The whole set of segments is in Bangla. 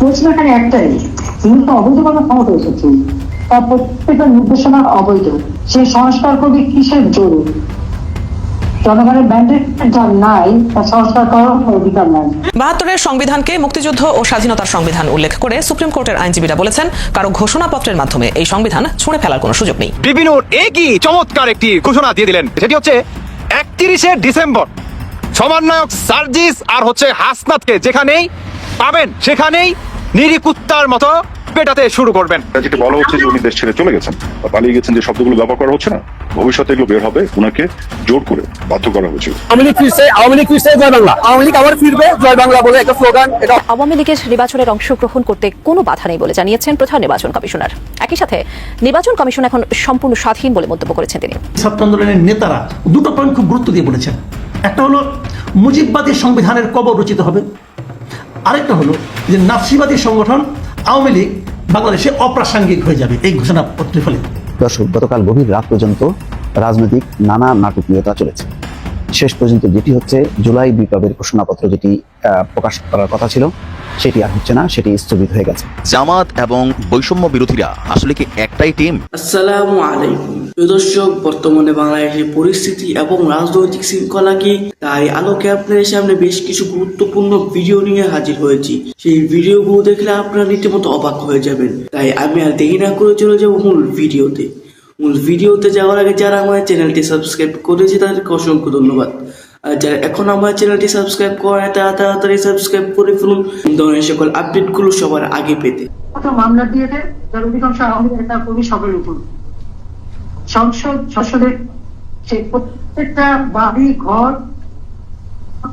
প্রশ্ন এখানে একটাই তিনি অবৈধ কোনো ক্ষমতা এসেছে। তার প্রত্যেকটা নির্দেশনা অবৈধ। সেই সংস্কার করবে কিসের জোরে? জনগণের ব্যান্ডেড যার নাই তার সংস্কার করার অধিকার নাই। বাহাত্তরের সংবিধানকে মুক্তিযুদ্ধ ও স্বাধীনতার সংবিধান উল্লেখ করে সুপ্রিম কোর্টের আইনজীবীরা বলেছেন কারও ঘোষণাপত্রের মাধ্যমে এই সংবিধান ছুঁড়ে ফেলার কোনো সুযোগ নেই। বিপিনুর একই চমৎকার একটি ঘোষণা দিয়ে দিলেন। সেটি হচ্ছে একত্রিশে ডিসেম্বর সমন্বয়ক সার্জিস আর হচ্ছে হাসনাতকে যেখানেই পাবেন সেখানেই নিরিকুত্তার মতো পেটাতে শুরু করবেন। যেটা বলা হচ্ছে যে উনি দেশ ছেড়ে চলে গেছেন বা পালিয়ে গেছেন যে শব্দগুলো ব্যবহার করা হচ্ছে না ভবিষ্যতে এগুলো বের হবে ওনাকে জোর করে বাধ্য করা হয়েছিল। আওয়ামী লীগ ফিরছে আওয়ামী লীগ ফিরছে জয় বাংলা। আওয়ামী লীগ আবার ফিরবে জয় বাংলা বলে একটা স্লোগান এটা আওয়ামী লীগের নির্বাচনের অংশগ্রহণ করতে কোনো বাধা নেই বলে জানিয়েছেন প্রধান নির্বাচন কমিশনার। একই সাথে নির্বাচন কমিশন এখন সম্পূর্ণ স্বাধীন বলে মন্তব্য করেছেন তিনি। ছাত্র আন্দোলনের নেতারা দুটো পয়েন্ট খুব গুরুত্ব দিয়ে বলেছেন। একটা হলো মুজিববাদী সংবিধানের কবর রচিত হবে। আরেকটা হলো যে নাৎসিবাদী সংগঠন আওয়ামী লীগ বাংলাদেশে অপ্রাসঙ্গিক হয়ে যাবে। এই ঘোষণাপত্রের ফলে। দর্শক গতকাল গভীর রাত পর্যন্ত রাজনৈতিক নানা নাটকীয়তা চলেছে। শেষ পর্যন্ত যেটি হচ্ছে জুলাই বিপ্লবের ঘোষণাপত্র যেটি আহ, প্রকাশ করার কথা ছিল সেটি আর হচ্ছে না সেটি স্থগিত হয়ে গেছে। জামাত এবং বৈষম্য বিরোধীরা আসলে কি একটাই টিম? আসসালামু আলাইকুম। দর্শক বর্তমানে বাংলাদেশের পরিস্থিতি এবং রাজনৈতিক শৃঙ্খলা কি তাই আলোকে আপনাদের সামনে বেশ কিছু গুরুত্বপূর্ণ ভিডিও নিয়ে হাজির হয়েছি। সেই ভিডিওগুলো দেখলে আপনারা রীতিমতো অবাক হয়ে যাবেন। তাই আমি আর দেরি না করে চলে যাব মূল ভিডিওতে। মূল ভিডিওতে যাওয়ার আগে যারা আমার চ্যানেলটি সাবস্ক্রাইব করেছে, তাদেরকে অসংখ্য ধন্যবাদ। আর যারা এখন আমার চ্যানেলটি সাবস্ক্রাইব করে তারা তাড়াতাড়ি সাবস্ক্রাইব করে ফেলুন। ধরনের সকল আপডেটগুলো সবার আগে পেতে। মামলা দিয়ে দেয় যার অধিকাংশ আওয়ামী নেতা কর্মী সবের উপর। সংসদ সংসদের সেই প্রত্যেকটা বাড়ি, ঘর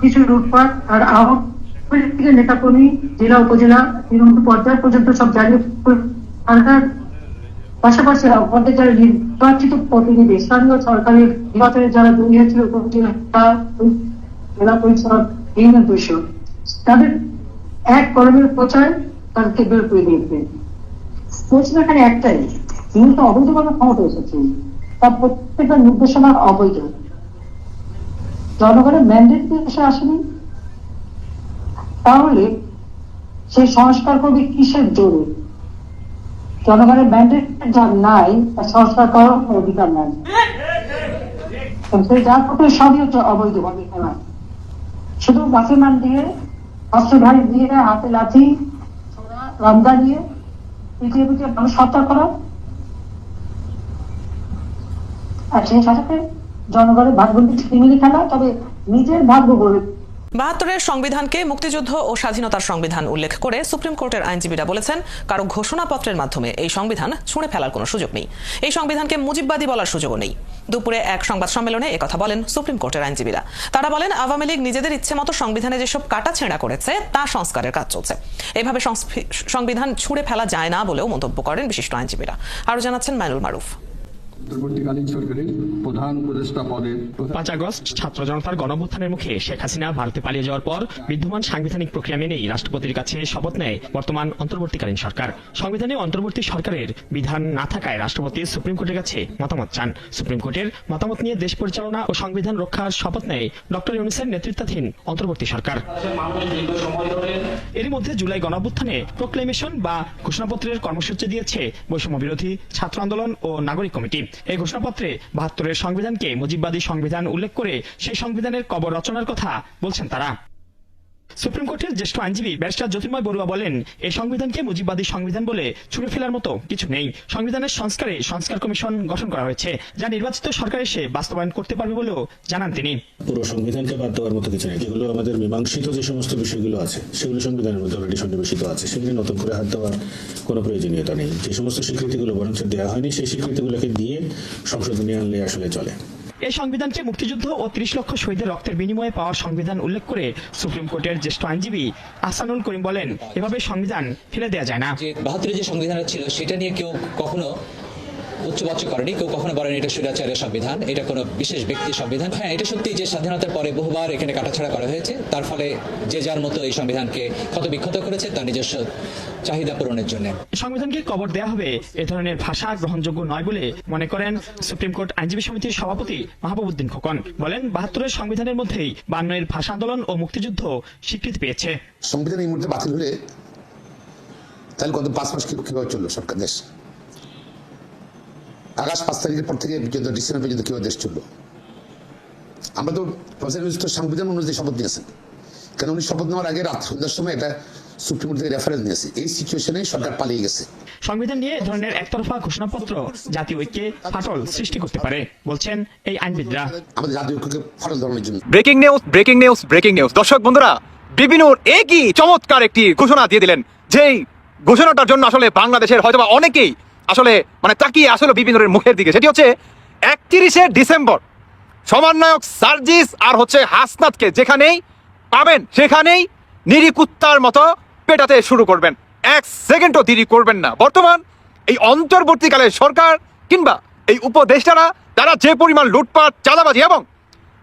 কিছু লুটপাট আর আওয়ামী লীগের নেতা কর্মী জেলা, উপজেলা, তৃণমূল পর্যায় পর্যন্ত সব আর পাশাপাশি আমাদের যারা নির্বাচিত প্রতিনিধি, স্থানীয় সরকারের নির্বাচনে যারা দুই হয়েছিল, উপজেলা জেলা পরিষদ ইউনিয়ন পরিষদ তাদের এক কলমের প্রচার তাদেরকে বের করে দিয়েছে প্রশ্ন এখানে একটাই তিনি তো অবৈধ কোনো ক্ষমতা এসেছে। তার প্রত্যেকটা নির্দেশনা অবৈধ। জনগণের ম্যান্ডেট দিয়ে এসে আসেনি? তাহলে সেই সংস্কার করবে কিসের জোরে জনগণের ম্যান্ডেট যার নাই তার সংস্কার করার অধিকার নাই। সেই যার পক্ষে সবই হচ্ছে অবৈধ খেলা শুধু মুসলমান দিয়ে, অস্ত্র ভাই দিয়ে, হাতে লাঠি রমদা দিয়ে পিটিয়ে পিটিয়ে মানুষ হত্যা করা আর সেই সাথে জনগণের ভাগ্যবন্দি ছিনিমিনি খেলা তবে নিজের ভাগ্য গড়ে বাহাত্তরের সংবিধানকে মুক্তিযুদ্ধ ও স্বাধীনতার সংবিধান উল্লেখ করে সুপ্রিম কোর্টের আইনজীবীরা বলেছেন, কারও ঘোষণাপত্রের মাধ্যমে এই সংবিধান ছুঁড়ে ফেলার কোনো সুযোগ নেই। এই সংবিধানকে মুজিববাদী বলার সুযোগও নেই। দুপুরে এক সংবাদ সম্মেলনে একথা বলেন সুপ্রিম কোর্টের আইনজীবীরা। তারা বলেন, আওয়ামী লীগ নিজেদের ইচ্ছে মতো সংবিধানে যেসব কাটাছেঁড়া করেছে, তা সংস্কারের কাজ চলছে। এভাবে সংবিধান ছুঁড়ে ফেলা যায় না বলেও মন্তব্য করেন বিশিষ্ট আইনজীবীরা। আরও জানাচ্ছেন মাইনুল মারুফ। পরবর্তীকালীন সরকারের প্রধান উপদেষ্টা পদের পাঁচ আগস্ট ছাত্র জনতার গণঅভ্যুত্থানের মুখে শেখ হাসিনা ভারতে পালিয়ে যাওয়ার পর বিদ্যমান সাংবিধানিক প্রক্রিয়া মেনেই রাষ্ট্রপতির কাছে শপথ নেয় বর্তমান অন্তর্বর্তীকালীন সরকার। সংবিধানে অন্তর্বর্তী সরকারের বিধান না থাকায় রাষ্ট্রপতি সুপ্রিম কোর্টের কাছে মতামত চান। সুপ্রিম কোর্টের মতামত নিয়ে দেশ পরিচালনা ও সংবিধান রক্ষার শপথ নেয় ডক্টর ইউনিসের নেতৃত্বাধীন অন্তর্বর্তী সরকার। এর মধ্যে জুলাই গণঅভ্যুত্থানে প্রোক্লেমেশন বা ঘোষণাপত্রের কর্মসূচি দিয়েছে বৈষম্য বিরোধী ছাত্র আন্দোলন ও নাগরিক কমিটি। এই ঘোষণাপত্রে বাহাত্তরের সংবিধানকে মুজিববাদী সংবিধান উল্লেখ করে সেই সংবিধানের কবর রচনার কথা বলছেন তারা। সুপ্রিম কোর্টের জ্যেষ্ঠ আইনজীবী ব্যারিস্টার জ্যোতির্ময় বড়ুয়া বলেন এই সংবিধানকে মুজিববাদী সংবিধান বলে ছুড়ে ফেলার মতো কিছু নেই। সংবিধানের সংস্কারে সংস্কার কমিশন গঠন করা হয়েছে, যা নির্বাচিত সরকার এসে বাস্তবায়ন করতে পারবে বলেও জানান তিনি। পুরো সংবিধানকে বাদ দেওয়ার মতো কিছু নেই। যেগুলো আমাদের মীমাংসিত যে সমস্ত বিষয়গুলো আছে, সেগুলো সংবিধানের মধ্যে অলরেডি সন্নিবেশিত আছে। সেগুলি নতুন করে হাত দেওয়ার কোনো প্রয়োজনীয়তা নেই। যে সমস্ত স্বীকৃতিগুলো বরঞ্চ দেওয়া হয়নি, সেই স্বীকৃতিগুলোকে দিয়ে সংশোধনী আনলে আসলে চলে। এই সংবিধানকে মুক্তিযুদ্ধ ও ত্রিশ লক্ষ শহীদের রক্তের বিনিময়ে পাওয়া সংবিধান উল্লেখ করে সুপ্রিম কোর্টের জ্যেষ্ঠ আইনজীবী আসানুল করিম বলেন, এভাবে সংবিধান ফেলে দেওয়া যায় না। যে বাহাত্তরের যে সংবিধান ছিল, সেটা নিয়ে কেউ কখনো উচ্চবাচ্য করেনি কেউ কখনো বলেনি এটা সুরাচারের সংবিধান এটা কোনো বিশেষ ব্যক্তির সংবিধান। হ্যাঁ এটা সত্যি যে স্বাধীনতার পরে বহুবার এখানে কাটাছাড়া করা হয়েছে তার ফলে যে যার মতো এই সংবিধানকে ক্ষত বিক্ষত করেছে তার নিজস্ব চাহিদা পূরণের জন্য। সংবিধানকে কবর দেয়া হবে এ ধরনের ভাষা গ্রহণযোগ্য নয় বলে মনে করেন সুপ্রিম কোর্ট আইনজীবী সমিতির সভাপতি মাহবুবুদ্দিন খোকন। বলেন বাহাত্তরের সংবিধানের মধ্যেই বান্নয়ের ভাষা আন্দোলন ও মুক্তিযুদ্ধ স্বীকৃতি পেয়েছে। সংবিধান এই মুহূর্তে বাতিল হলে তাহলে গত পাঁচ মাস কি- কীভাবে চলল সরকার দেশ? আগস্ট পাঁচ তারিখের পর থেকে পর্যন্ত ডিসেম্বর পর্যন্ত কীভাবে দেশ চলল আমরা তো প্রেসিডেন্ট তো সংবিধান অনুযায়ী শপথ নিয়েছেন কারণ উনি শপথ নেওয়ার আগে রাত সন্ধ্যার সময় এটা সুপ্রিম কোর্ট থেকে রেফারেন্স নিয়েছে এই সিচুয়েশনে সরকার পালিয়ে গেছে। সংবিধান নিয়ে ধরনের একতরফা ঘোষণাপত্র জাতীয় ঐক্যে ফাটল সৃষ্টি করতে পারে বলছেন এই আইনবিদরা। আমাদের জাতীয় ঐক্যকে ফাটল ধরানোর জন্য। Breaking news breaking news breaking news দর্শক বন্ধুরা বিপিনুর একই চমৎকার একটি ঘোষণা দিয়ে দিলেন যেই ঘোষণাটার জন্য আসলে বাংলাদেশের হয়তোবা অনেকেই আসলে মানে তাকিয়ে আসলে বিপিনুরের মুখের দিকে। সেটি হচ্ছে একত্রিশে ডিসেম্বর। সমন্বয়ক সার্জিস আর হচ্ছে হাসনাতকে যেখানেই পাবেন, সেখানেই নিরিকুত্তার মতো পেটাতে শুরু করবেন। এক সেকেন্ডও দেরি করবেন না। বর্তমান এই অন্তর্বর্তীকালে সরকার কিংবা এই উপদেষ্টারা, তারা যে পরিমাণ লুটপাট, চাঁদাবাজি এবং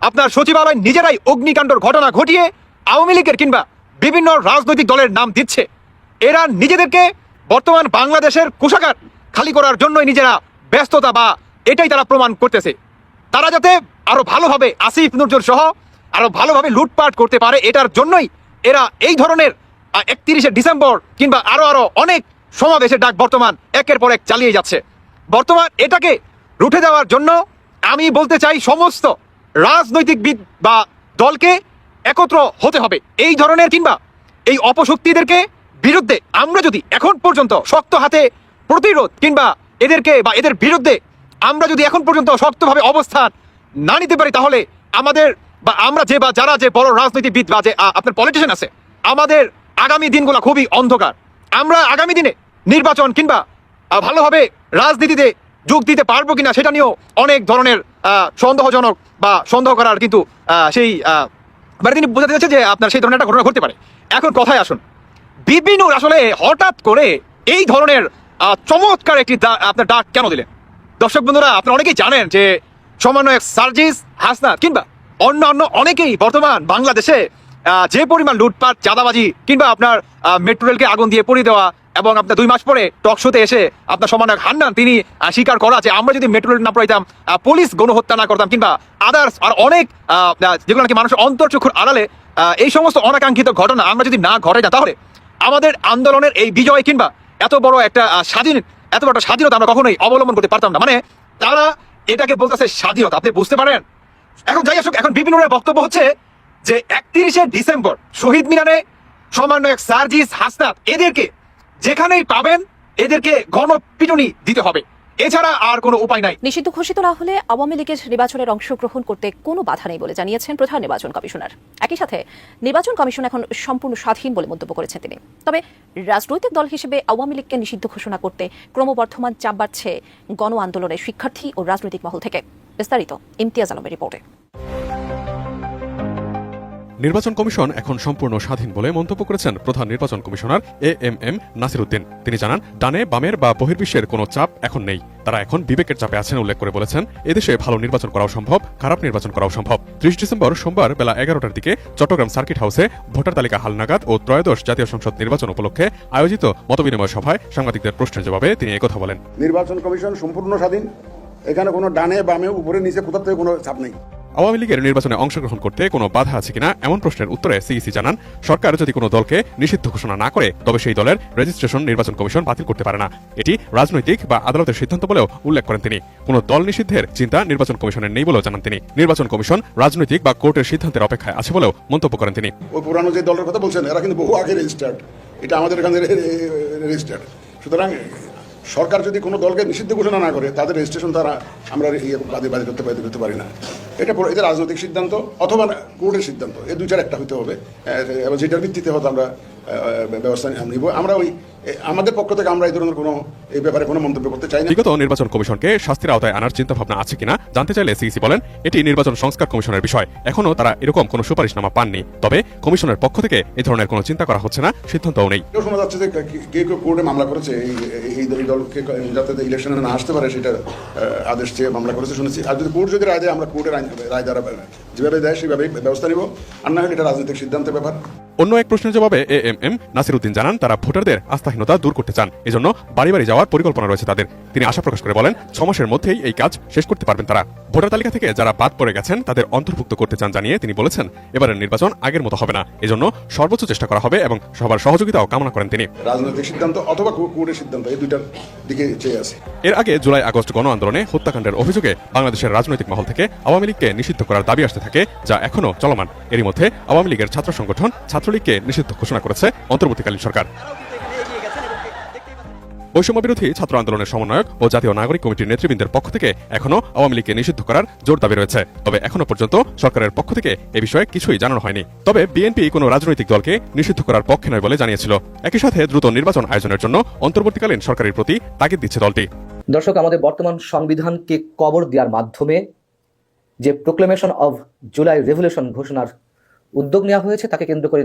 আপনার সচিবালয় নিজেরাই অগ্নিকাণ্ডর ঘটনা ঘটিয়ে আওয়ামী লীগের কিংবা বিভিন্ন রাজনৈতিক দলের নাম দিচ্ছে, এরা নিজেদেরকে বর্তমান বাংলাদেশের কোষাগার খালি করার জন্যই নিজেরা ব্যস্ততা বা এটাই তারা প্রমাণ করতেছে। তারা যাতে আরও ভালোভাবে আসিফ নজর সহ আরও ভালোভাবে লুটপাট করতে পারে, এটার জন্যই এরা এই ধরনের একত্রিশে ডিসেম্বর কিংবা আরও আরও অনেক সমাবেশের ডাক বর্তমান একের পর এক চালিয়ে যাচ্ছে। বর্তমান এটাকে রুখে দেওয়ার জন্য আমি বলতে চাই সমস্ত রাজনৈতিকবিদ বা দলকে একত্র হতে হবে। এই ধরনের কিংবা এই অপশক্তিদেরকে বিরুদ্ধে আমরা যদি এখন পর্যন্ত শক্ত হাতে প্রতিরোধ কিংবা এদেরকে বা এদের বিরুদ্ধে আমরা যদি এখন পর্যন্ত শক্তভাবে অবস্থান না নিতে পারি, তাহলে আমাদের বা আমরা যে বা যারা যে বড় রাজনীতিবিদ বা যে আপনার পলিটিশিয়ান আছে, আমাদের আগামী দিনগুলো খুবই অন্ধকার। আমরা আগামী দিনে নির্বাচন কিংবা ভালোভাবে রাজনীতিতে যোগ দিতে পারব কিনা সেটা নিয়েও অনেক ধরনের সন্দেহজনক বা সন্দেহ করার কিন্তু সেই মানে তিনি বোঝাতে চাচ্ছে যে আপনার সেই ধরনের একটা ঘটনা ঘটতে পারে। এখন কথায় আসুন। বিপিনুর আসলে হঠাৎ করে এই ধরনের চমৎকার একটি আপনার ডাক কেন দিলেন? দর্শক বন্ধুরা, আপনারা অনেকেই জানেন যে সমন্বয়ক সার্জিস হাসনাত কিংবা অন্যান্য অনেকেই বর্তমান বাংলাদেশে যে পরিমাণ লুটপাট, চাঁদাবাজি কিংবা আপনার মেট্রো রেলকে আগুন দিয়ে পড়িয়ে দেওয়া এবং আপনার দুই মাস পরে টক শোতে এসে আপনার সমন্বয়ক হান্নান তিনি স্বীকার করা যে আমরা যদি মেট্রো রেল না পড়াইতাম পুলিশ গণহত্যা না করতাম কিংবা আদার্স আর অনেক যেগুলো নাকি মানুষের অন্তর্চক্ষুর আড়ালে এই সমস্ত অনাকাঙ্ক্ষিত ঘটনা আমরা যদি না ঘটাই না, তাহলে আমাদের আন্দোলনের এই বিজয় কিংবা এত বড় একটা স্বাধীন, এত বড় স্বাধীনতা আমরা কখনোই অবলম্বন করতে পারতাম না। মানে তারা এটাকে বলতেছে স্বাধীনতা, আপনি বুঝতে পারেন? এখন যাই আসুক, এখন বিভিন্ন বক্তব্য হচ্ছে যে একত্রিশে ডিসেম্বর শহীদ মিনারে সমন্বয়ক সার্জিস হাসনাত এদেরকে যেখানেই পাবেন, এদেরকে গণপিটুনি দিতে হবে। এছাড়া আর কোনো উপায় নাই। নিষিদ্ধ ঘোষিত না হলে আওয়ামী লীগের নির্বাচনের অংশগ্রহণ করতে কোনো বাধা নেই বলে জানিয়েছেন প্রধান নির্বাচন কমিশনার। একই সাথে নির্বাচন কমিশন এখন সম্পূর্ণ স্বাধীন বলে মন্তব্য করেছেন তিনি। তবে রাজনৈতিক দল হিসেবে আওয়ামী লীগকে নিষিদ্ধ ঘোষণা করতে ক্রমবর্ধমান চাপ বাড়ছে গণ আন্দোলনের শিক্ষার্থী ও রাজনৈতিক মহল থেকে। বিস্তারিত ইমতিয়াজ আলমের রিপোর্টে। নির্বাচন কমিশন এখন সম্পূর্ণ স্বাধীন বলে মন্তব্য করেছেন প্রধান নির্বাচন commissioner A M M Nasiruddin. তিনি জানান, ডানে, বামের বা বহির্বিশ্বের কোনো চাপ এখন নেই। তারা এখন বিবেকের চাপে আছেন উল্লেখ করে বলেছেন, এদেশে ভালো নির্বাচন করাও সম্ভব, খারাপ নির্বাচন করাও সম্ভব। ত্রিশ ডিসেম্বর সোমবার বেলা এগারোটার দিকে চট্টগ্রাম সার্কিট হাউসে ভোটার তালিকা হালনাগাদ ও ত্রয়োদশ জাতীয় সংসদ নির্বাচন উপলক্ষে আয়োজিত মতবিনিময় সভায় সাংবাদিকদের প্রশ্নের জবাবে তিনি একথা বলেন। নির্বাচন কমিশন সম্পূর্ণ স্বাধীন। এখানে কোনো ডানে, বামে, উপরে, নিচে কোথাও থেকে কোনো চাপ নেই। আওয়ামী লীগের নির্বাচনে অংশগ্রহণ করতে কোনো বাধা আছে কিনা এমন প্রশ্নের উত্তরে সিইসি জানান সরকার যদি কোনো দলকে নিষিদ্ধ ঘোষণা না করে তবে সেই দলের রেজিস্ট্রেশন নির্বাচন কমিশন বাতিল করতে পারে না এটি রাজনৈতিক বা আদালতের সিদ্ধান্ত বলেও উল্লেখ করেন তিনি কোনো দল নিষিদ্ধের চিন্তা নির্বাচন কমিশনের নেই বলেও জানান তিনি নির্বাচন কমিশন রাজনৈতিক বা কোর্টের সিদ্ধান্তের অপেক্ষায় আছে বলেও মন্তব্য করেন তিনি ওই পুরানো যে দলের কথা বলছেন এরা কিন্তু বহু আগে রেজিস্টার্ড এটা আমাদের এখানে রেজিস্টার্ড সুতরাং সরকার যদি কোনো দলকে নিষিদ্ধ ঘোষণা না করে তাদের রেজিস্ট্রেশন তারা আমরা ইয়ে বাদে বাদে করতে বাদে করতে পারি না। এটা এদের রাজনৈতিক সিদ্ধান্ত অথবা কোর্টের সিদ্ধান্ত। এই দুইটার একটা হতে হবে। এবং যেটার ভিত্তিতে হয়তো আমরা ব্যবস্থা নিব। আমরা ওই এ, আমাদের পক্ষ থেকে আমরা এই ধরনের কোনো এই ব্যাপারে কোনো মন্তব্য করতে চাই না। বিগত নির্বাচন কমিশনকে শাস্তির আওতায় আনার চিন্তা ভাবনা আছে কিনা জানতে চাইলে সিইসি বলেন এটি নির্বাচন সংস্কার কমিশনের বিষয়। এখনও তারা এরকম কোনো সুপারিশনামা পাননি। তবে কমিশনের পক্ষ থেকে এই ধরনের কোনো চিন্তা করা হচ্ছে না সিদ্ধান্তও নেই। শোনা যাচ্ছে যে কে- কেউ কোর্টে মামলা করেছে এই এই দলকে যাতে ইলেকশনে না আসতে পারে সেটা আদেশ চেয়ে মামলা করেছে শুনেছি। আর যদি কোর্ট যদি রায় দেয় আমরা কোর্টের আইন- রায় দ্বারা যেভাবে দেয় সেভাবে ব্যবস্থা নিব। আর না হলে এটা রাজনৈতিক সিদ্ধান্তের ব্যাপার। অন্য এক প্রশ্নের জবাবে এ এম এম নাসিরুদ্দিন জানান, তারা ভোটারদের আস্থাহীনতা দূর করতে চান। এজন্য বাড়ি বাড়ি যাওয়ার পরিকল্পনা রয়েছে তাদের। তিনি আশা প্রকাশ করে বলেন, ছ মাসের মধ্যেই এই কাজ শেষ করতে পারবেন তারা। ভোটার তালিকা থেকে যারা বাদ পড়ে গেছেন তাদের অন্তর্ভুক্ত করতে চান জানিয়ে তিনি বলেছেন এবারের নির্বাচন আগের মতো হবে না। এজন্য সর্বোচ্চ চেষ্টা করা হবে এবং সবার সহযোগিতাও কামনা করেন তিনি। রাজনৈতিক সিদ্ধান্ত অথবা কোর্টের সিদ্ধান্ত এই দুইটার দিকে চেয়ে আছে। এর আগে জুলাই আগস্ট গণ আন্দোলনে হত্যাকাণ্ডের অভিযোগে বাংলাদেশের রাজনৈতিক মহল থেকে আওয়ামী লীগকে নিষিদ্ধ করার দাবি আসতে থাকে যা এখনও চলমান। এরই মধ্যে আওয়ামী লীগের ছাত্র সংগঠন ছাত্রলীগকে নিষিদ্ধ ঘোষণা করেছে অন্তর্বর্তীকালীন সরকার। বৈষম্য বিরোধী ছাত্র আন্দোলনের সমন্বয়ক ও জাতীয় নাগরিক কমিটির নেতৃবৃন্দের পক্ষ থেকে এখনও আওয়ামী লীগকে নিষিদ্ধ করার জোর দাবি রয়েছে। তবে এখনও পর্যন্ত সরকারের পক্ষ থেকে এ বিষয়ে কিছুই জানানো হয়নি। তবে বিএনপি কোনো রাজনৈতিক দলকে নিষিদ্ধ করার পক্ষে নয় বলে জানিয়েছিল। একই সাথে দ্রুত নির্বাচন আয়োজনের জন্য অন্তর্বর্তীকালীন সরকারের প্রতি তাগিদ দিচ্ছে দলটি। দর্শক, আমাদের বর্তমান সংবিধানকে কবর দেওয়ার মাধ্যমে যে প্রোক্লেমেশন অব জুলাই রেভলিউশন ঘোষণার উদ্যোগ নেওয়া হয়েছে, তাকে কেন্দ্র করে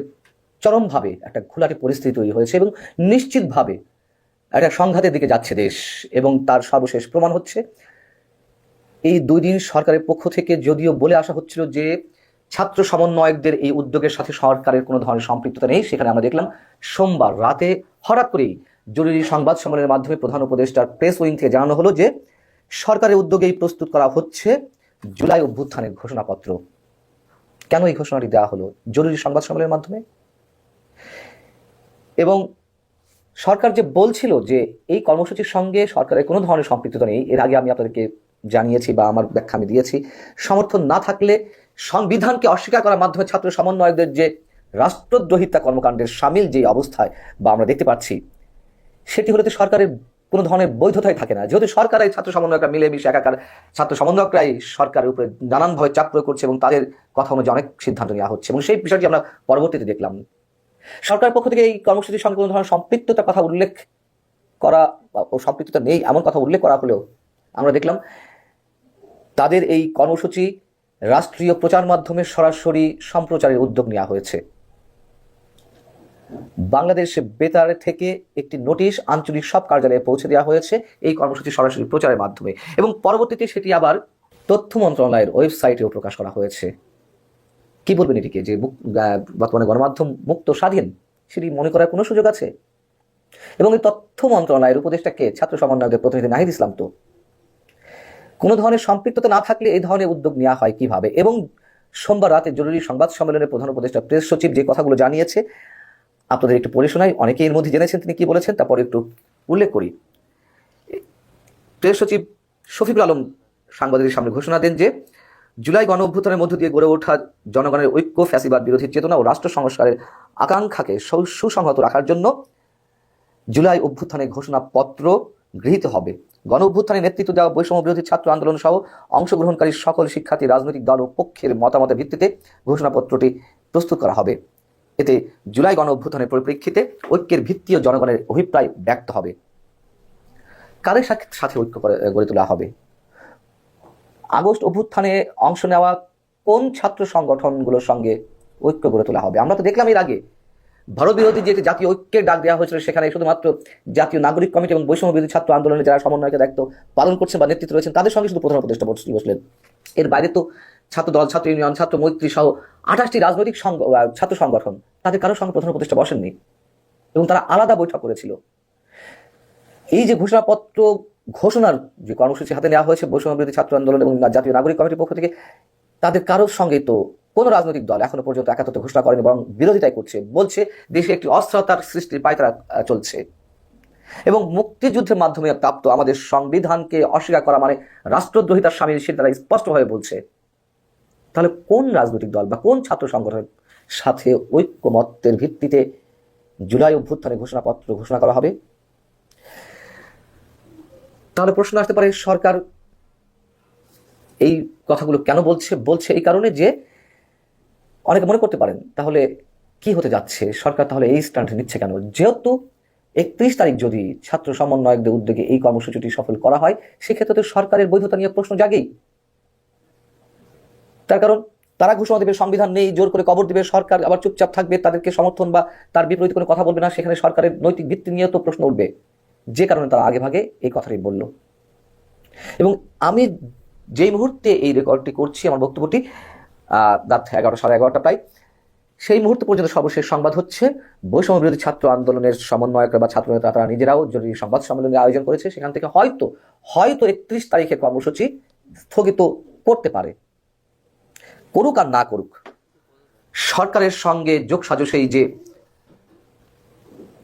চরমভাবে একটা ঘোলাটে পরিস্থিতি তৈরি হয়েছে এবং নিশ্চিতভাবে একটা সংঘাতের দিকে যাচ্ছে দেশ এবং তার সর্বশেষ প্রমাণ হচ্ছে, এই দুই দিন সরকারের পক্ষ থেকে যদিও বলে আসা হচ্ছিল যে ছাত্র সমন্বয়কদের এই উদ্যোগের সাথে সরকারের কোনো ধরনের সম্পৃক্ততা নেই, সেখানে আমরা দেখলাম সোমবার রাতে হঠাৎ করেই জরুরি সংবাদ সম্মেলনের মাধ্যমে প্রধান উপদেষ্টার প্রেস উইং থেকে জানানো হলো যে সরকারের উদ্যোগেই প্রস্তুত করা হচ্ছে জুলাই অভ্যুত্থানের ঘোষণাপত্র। কেন এই ঘোষণাটি দেওয়া হলো জরুরি সংবাদ সম্মেলনের মাধ্যমে? এবং সরকার যে বলছিল যে এই কর্মসূচির সঙ্গে সরকারের কোনো ধরনের সম্পৃক্ততা নেই, এর আগে আমি আপনাদেরকে জানিয়েছি বা আমার ব্যাখ্যা আমি দিয়েছি, সমর্থন না থাকলে সংবিধানকে অস্বীকার করার মাধ্যমে ছাত্র সমন্বয়কদের যে রাষ্ট্রদ্রোহিতা কর্মকাণ্ডের সামিল যে অবস্থায় বা আমরা দেখতে পাচ্ছি, সেটি হলে তো সরকারের কোনো ধরনের বৈধতাই থাকে না। যেহেতু সরকার এই ছাত্র সমন্বয়করা মিলেমিশে একাকার, ছাত্র সমন্বয়করাই সরকারের উপরে নানানভাবে চাপ প্রয়োগ করছে এবং তাদের কথা অনুযায়ী অনেক সিদ্ধান্ত নেওয়া হচ্ছে এবং সেই বিষয়টি আমরা পরবর্তীতে দেখলাম। সরকারের পক্ষ থেকে এই কর্মসূচির সঙ্গে কোনো ধরনের সম্পৃক্ততার কথা উল্লেখ করা সম্পৃক্ততা নেই, এমন কথা উল্লেখ করা হলেও আমরা দেখলাম তাদের এই কর্মসূচি রাষ্ট্রীয় প্রচার মাধ্যমে সরাসরি সম্প্রচারের উদ্যোগ নেওয়া হয়েছে। বাংলাদেশ বেতার থেকে একটি নোটিশ আঞ্চলিক সব কার্যালয়ে পৌঁছে দেওয়া হয়েছে এই কর্মসূচি সরাসরি প্রচারের মাধ্যমে এবং পরবর্তীতে সেটি আবার তথ্য মন্ত্রণালয়ের ওয়েবসাইটেও প্রকাশ করা হয়েছে। কি বলবেন এটিকে? যে বর্তমানে গণমাধ্যম মুক্ত স্বাধীন, সেটি মনে করার কোনো সুযোগ আছে? এবং এই তথ্য মন্ত্রণালয়ের উপদেষ্টাকে ছাত্র সমন্বয়কের প্রতিনিধি নাহিদ ইসলাম তো। কোনো ধরনের সম্পৃক্ততা না থাকলে এই ধরনের উদ্যোগ নেওয়া হয় কীভাবে? এবং সোমবার রাতে জরুরি সংবাদ সম্মেলনে প্রধান উপদেষ্টা প্রেস সচিব যে কথাগুলো জানিয়েছে, আপনাদের একটু পড়ে শোনাই। অনেকে এর মধ্যে জেনেছেন তিনি কি বলেছেন, তারপরে একটু উল্লেখ করি। প্রেস সচিব শফিকুল আলম সাংবাদিকদের সামনে ঘোষণা দেন যে জুলাই গণ অভ্যুত্থানের মধ্য দিয়ে গড়ে ওঠা জনগণের ঐক্য, ফ্যাসিবাদ, বিরোধী চেতনা ও রাষ্ট্র সংস্কারের আকাঙ্ক্ষাকে সুসংহত রাখার জন্য জুলাই অভ্যুত্থানের ঘোষণাপত্র গৃহীত হবে। গণ অভ্যুত্থানে নেতৃত্ব দেওয়া বৈষম্য বিরোধী ছাত্র আন্দোলন সহ অংশগ্রহণকারী সকল শিক্ষার্থী, রাজনৈতিক দল ও পক্ষের মতামতের ভিত্তিতে ঘোষণাপত্রটি প্রস্তুত করা হবে। এতে জুলাই গণ অভ্যুত্থানের পরিপ্রেক্ষিতে ঐক্যের ভিত্তি ও জনগণের অভিপ্রায় ব্যক্ত হবে। কাদের সাথে- ঐক্য গড়ে তোলা হবে? আগস্ট অভ্যুত্থানে অংশ নেওয়া কোন ছাত্র সংগঠনগুলোর সঙ্গে ঐক্য গড়ে তোলা হবে? আমরা তো দেখলাম এর আগে ভারত বিরোধী যে জাতীয় ঐক্যের ডাক দেওয়া হয়েছিল, সেখানে শুধুমাত্র জাতীয় নাগরিক কমিটি এবং বৈষম্য বিরোধী ছাত্র আন্দোলনে যারা সমন্বয়কে দায়িত্ব পালন করছেন বা নেতৃত্ব রয়েছেন, তাদের সঙ্গে শুধু প্রধান উপদেষ্টা বস- বসলেন। এর বাইরে তো ছাত্র দল ছাত্র ইউনিয়ন, ছাত্র মৈত্রী সহ আঠাশটি রাজনৈতিক ছাত্র সংগঠন, তাদের কারোর সঙ্গে প্রধান উপদেষ্টা বসেননি এবং তারা আলাদা বৈঠক করেছিল। এই যে ঘোষণাপত্র ঘোষণার যে কর্মসূচি হাতে নেওয়া হয়েছে, বৈষম্য বিরোধী ছাত্র আন্দোলন এবং জাতীয় নাগরিক কমিটির পক্ষ থেকে, তাদের কারোর সঙ্গে তো কোনো রাজনৈতিক দল এখনও পর্যন্ত একাত্মতা ঘোষণা করেনি, বরং বিরোধিতাই করছে, বলছে দেশে একটি অস্থিরতার সৃষ্টির পায়তারা চলছে। এবং মুক্তিযুদ্ধের মাধ্যমে প্রাপ্ত আমাদের সংবিধানকে অস্বীকার করা মানে রাষ্ট্রদ্রোহিতার সামিল সেটা তারা স্পষ্টভাবে বলছে। তাহলে কোন রাজনৈতিক দল বা কোন ছাত্র সংগঠনের সাথে ঐক্যমত্যের ভিত্তিতে জুলাই অভ্যুত্থানের ঘোষণাপত্র ঘোষণা করা হবে? তাহলে প্রশ্ন আসতে পারে, সরকার এই কথাগুলো কেন বলছে বলছে এই কারণে যে অনেকে মনে করতে পারেন, তাহলে কি হতে যাচ্ছে? সরকার তাহলে এই স্ট্যান্ড নিচ্ছে কেন? যেহেতু একত্রিশ তারিখ যদি ছাত্র সমন্বয়কদের উদ্যোগে এই কর্মসূচিটি সফল করা হয়, সেক্ষেত্রে তো সরকারের বৈধতা নিয়ে প্রশ্ন জাগেই। তার কারণ, তারা ঘোষণা দেবে, সংবিধান নেই, জোর করে কবর দিবে, সরকার আবার চুপচাপ থাকবে, তাদেরকে সমর্থন বা তার বিপরীত কোনো কথা বলবে না, সেখানে সরকারের নৈতিক ভিত্তি নিয়ে তো প্রশ্ন উঠবে। যে কারণে তারা আগে ভাগে এই কথাটি বলল। এবং আমি যেই মুহূর্তে এই রেকর্ডটি করছি, আমার বক্তব্যটি রাত এগারোটা, সাড়ে এগারোটা প্রায়, সেই মুহূর্ত পর্যন্ত সর্বশেষ সংবাদ হচ্ছে, বৈষম্য বিরোধী ছাত্র আন্দোলনের সমন্বয়করা বা ছাত্র নেতা তারা নিজেরাও জরুরি সংবাদ সম্মেলনের আয়োজন করেছে। সেখান থেকে হয়তো হয়তো একত্রিশ তারিখে কর্মসূচি স্থগিত করতে পারে। করুক আর না করুক, সরকারের সঙ্গে যোগ সাজসেই যে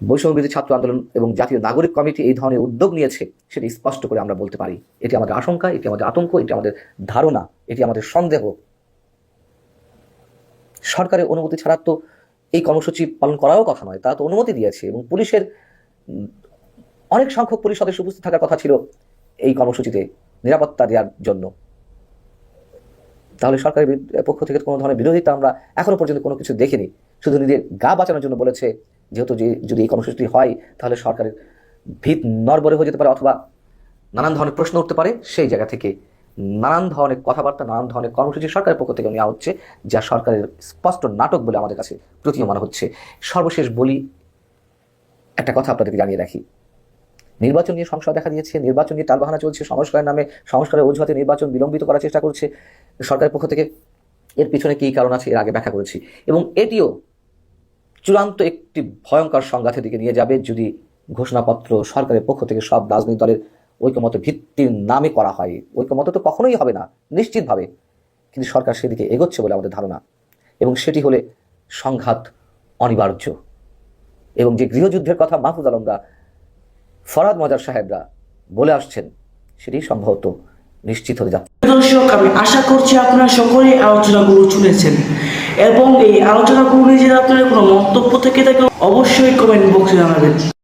বৈষম্যবিরোধী ছাত্র আন্দোলন এবং জাতীয় নাগরিক কমিটি এই ধরনের উদ্যোগ নিয়েছে, সেটি স্পষ্ট করে আমরা বলতে পারি। এটি আমাদের আশঙ্কা, এটি আমাদের আতঙ্ক, এটি আমাদের ধারণা, এটি আমাদের সন্দেহ। সরকারের অনুমতি ছাড়া তো এই কর্মসূচি পালন করারও কথা নয় তারা তো অনুমতি দিয়েছে এবং পুলিশের অনেক সংখ্যক পুলিশ সদস্য উপস্থিত থাকার কথা ছিল এই কর্মসূচিতে নিরাপত্তা দেওয়ার জন্য। তাহলে সরকারের পক্ষ থেকে কোনো ধরনের বিরোধিতা আমরা এখনও পর্যন্ত কোনো কিছু দেখিনি। শুধু নিজের গা বাঁচানোর জন্য বলেছে যেহেতু যদি এই কর্মসূচিটি হয়, তাহলে সরকারের ভিত নরবরে হয়ে যেতে পারে অথবা নানান ধরনের প্রশ্ন উঠতে পারে। সেই জায়গা থেকে নানান ধরনের কথাবার্তা, নানান ধরনের কর্মসূচি সরকারের পক্ষ থেকে নেওয়া হচ্ছে, যা সরকারের স্পষ্ট নাটক বলে আমাদের কাছে প্রতীয়মান হচ্ছে। সর্বশেষ বলি, একটা কথা আপনাদেরকে জানিয়ে রাখি। নির্বাচন নিয়ে সংশয় দেখা দিয়েছে, নির্বাচন নিয়ে টালবাহানা চলছে, সংস্কারের নামে, সংস্কারের অজুহাতে নির্বাচন বিলম্বিত করার চেষ্টা করছে। সরকারের পক্ষ থেকে এর পিছনে কী কারণ আছে, এর আগে ব্যাখ্যা করেছি। এবং এটিও চূড়ান্ত একটি ভয়ঙ্কর সংঘাতের দিকে নিয়ে যাবে যদি ঘোষণাপত্র সরকারের পক্ষ থেকে সব রাজনৈতিক দলের ঐক্যমত ভিত্তির নামে করা হয়। ঐক্যমত তো কখনোই হবে না, নিশ্চিতভাবে। কিন্তু সরকার সেদিকে এগোচ্ছে বলে আমাদের ধারণা। এবং সেটি হলে সংঘাত অনিবার্য। এবং যে গৃহযুদ্ধের কথা মাহফুজ আলমরা, ফরাদ মজার সাহেবরা বলে আসছেন, সেটি সম্ভবত নিশ্চিত হতে যাচ্ছে। দর্শক, আমি আশা করছি আপনারা সকলেই আলোচনাগুলো শুনেছেন। এবং এই আলোচনাগুলো নিয়ে যদি আপনাদের কোনো মন্তব্য থেকে থাকে অবশ্যই কমেন্ট বক্সে জানাবেন।